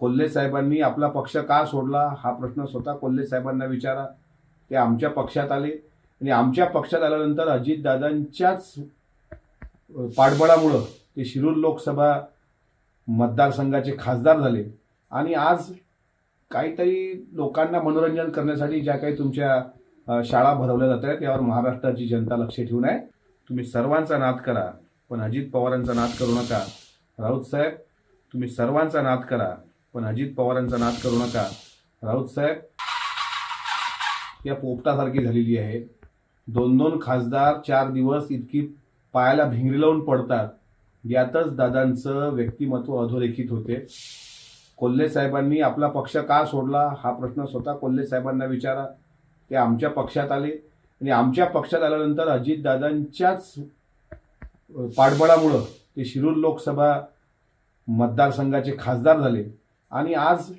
कोल्हे साहेबांनी आपला पक्ष का सोडला? हा प्रश्न स्वतः कोल्हे साहेबांना विचारा. ते आमच्या पक्षात आले. आणि आमच्या पक्षात आल्यानंतर अजितदादांच्याच पाठबळामुळं ते शिरूर लोकसभा मतदारसंघाचे खासदार झाले. आणि आज काहीतरी लोकांना मनोरंजन करण्यासाठी ज्या काही तुमच्या शाळा भरवल्या जात आहेत यावर महाराष्ट्राची जनता लक्ष ठेवून आहे. तुम्ही सर्वांचा नाद करा पण अजित पवारांचा नाद करू नका. राऊत साहेब तुम्ही सर्वांचा नाद करा. पण अजित पवारांचा नाद करू नका. राऊत साहेब या पोपटासारखी झालेली आहे. दोन दोन खासदार चार दिवस इतकी पायाला भिंगरी लावून पडतात. यातच दादांचं व्यक्तिमत्व अधोरेखित होते. कोल्हे साहेबांनी आपला पक्ष का सोडला? हा प्रश्न स्वतः कोल्हे साहेबांना विचारा. ते आमच्या पक्षात आले आणि आमच्या पक्षात आल्यानंतर अजितदादांच्याच पाठबळामुळं ते शिरूर लोकसभा मतदारसंघाचे खासदार झाले. आणि आज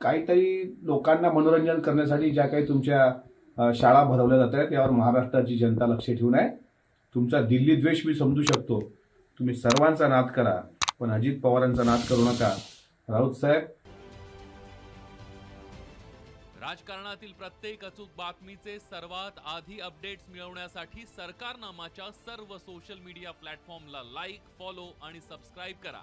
काहीतरी लोकांना मनोरंजन करण्यासाठी ज्या काही तुमच्या शाळा भरवल्या जात आहेत यावर महाराष्ट्राची जनता लक्ष ठेवून आहे. तुमचा दिल्ली द्वेष मी समजू शकतो. तुम्ही सर्वांचा नाद करा पण अजित पवारांचा नाद करू नका. राऊत साहेब. राजकारणातील प्रत्येक अचूक बातमीचे सर्वात आधी अपडेट्स मिळवण्यासाठी सरकारनामाच्या सर्व सोशल मीडिया प्लॅटफॉर्मला लाईक फॉलो आणि सबस्क्राईब करा.